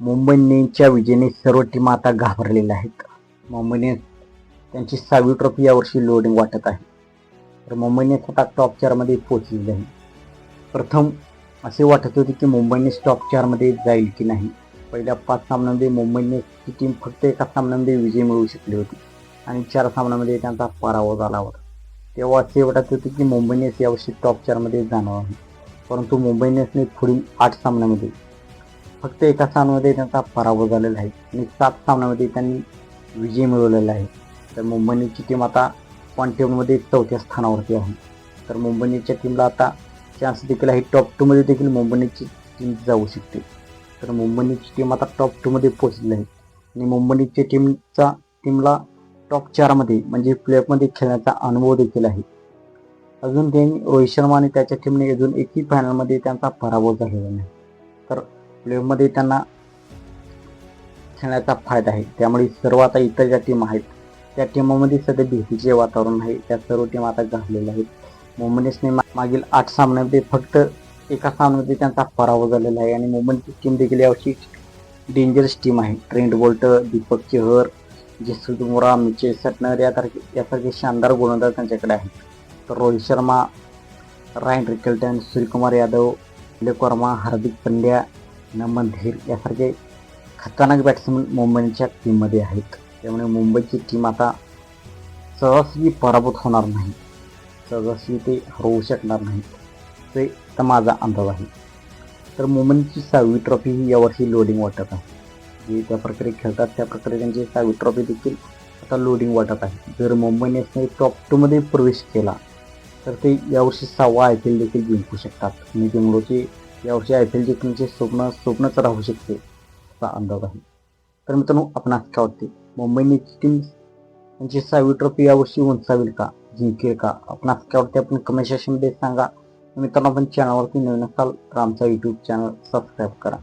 मुंबई इंडियन्सच्या विजयाने सर्व टीम आता घाबरलेल्या आहेत. मुंबई इंडियन्स त्यांची सहावी ट्रॉफी यावर्षी लोडिंग वाटत आहे. तर मुंबई इंडियन्स आता टॉप चारमध्ये पोहोचलेली आहे. प्रथम असे वाटत होते की मुंबई इंडियन्स टॉप चारमध्ये जाईल की नाही. पहिल्या पाच सामन्यामध्ये मुंबई इंडियन्सची टीम फक्त एका सामन्यामध्ये विजय मिळवू शकली होती. आणि चार सामन्यामध्ये त्यांचा पराभव झाला होता. तेव्हा असे वाटत होते की मुंबई इंडियन्स यावर्षी टॉप चारमध्ये जाणार आहे. परंतु मुंबई इंडियन्सने पुढील आठ सामन्यामध्ये फक्त एका सामन्यामध्ये त्यांचा पराभव झालेला आहे. आणि सात सामन्यामध्ये त्यांनी विजय मिळवलेला आहे. तर मुंबईची टीम आता पॉईंट टेबलमध्ये चौथ्या स्थानावरती आहे. तर मुंबईच्या टीमला आता चान्स देखील आहे. टॉप टूमध्ये देखील मुंबईची टीम जाऊ शकते. तर मुंबईची टीम आता टॉप टूमध्ये पोहोचली आहे. आणि मुंबईच्या टीमचा टीमला टॉप चारमध्ये म्हणजे प्लेऑफमध्ये खेळण्याचा अनुभव देखील आहे. अजून त्यांनी रोहित शर्मा आणि त्याच्या टीमने अजून एकही फायनलमध्ये त्यांचा पराभव झालेला नाही. प्लेमध्ये त्यांना खेळण्याचा फायदा आहे. त्यामुळे सर्व आता इतर ज्या टीम आहेत त्या टीमामध्ये सध्या भीतीचे वातावरण आहे. त्या सर्व टीम आता घाललेल्या आहेत. मुंबई इंडियन्सने मागील आठ सामन्यामध्ये फक्त एका सामन्यामध्ये त्यांचा पराभव झालेला आहे. आणि मुंबईची टीम देखील यावर्षी डेंजरस टीम आहे. Trent Boult Deepak Chahar Jasprit Bumrah Mitchell Santner यासारखे यासारखे शानदार गोलंदाज त्यांच्याकडे आहेत. तर रोहित शर्मा रायन रिकल्टन सूर्यकुमार यादव तिलक वर्मा हार्दिक पंड्या नमन धीर यासारखे खतरनाक बॅट्समन मुंबईच्या टीममध्ये आहेत. त्यामुळे मुंबईची टीम आता सहजही पराभूत होणार नाही. सहजही ते हरवू शकणार नाही. ते तर माझा अंदाज आहे. तर मुंबईची सहावी ट्रॉफी ही यावर्षी लोडिंग वाटत आहे. जे त्या प्रकारे खेळतात त्या प्रकारे त्यांची सहावी ट्रॉफी देखील आता लोडिंग वाटत आहे. जर मुंबई नेशनल टॉप टूमध्ये प्रवेश केला तर ते यावर्षी सहावा आय पी एल देखील जिंकू शकतात. आणि त्यामुळे यावर्षी आय पी एल जिंकण्याचे स्वप्न स्वप्नच राहू शकते असा अंदाज आहे. तर मित्रांनो आपणास काय वाटते मुंबई इंडियन्सची टीम त्यांची सहावी ट्रॉफी यावर्षी उंचावेल का जिंकेल का? आपणास काय वाटते आपण कमेंट सेक्शनमध्ये सांगा. मित्रांनो आपण चॅनलवरती नवीन असाल तर आमचा यूट्यूब चॅनल सबस्क्राईब करा.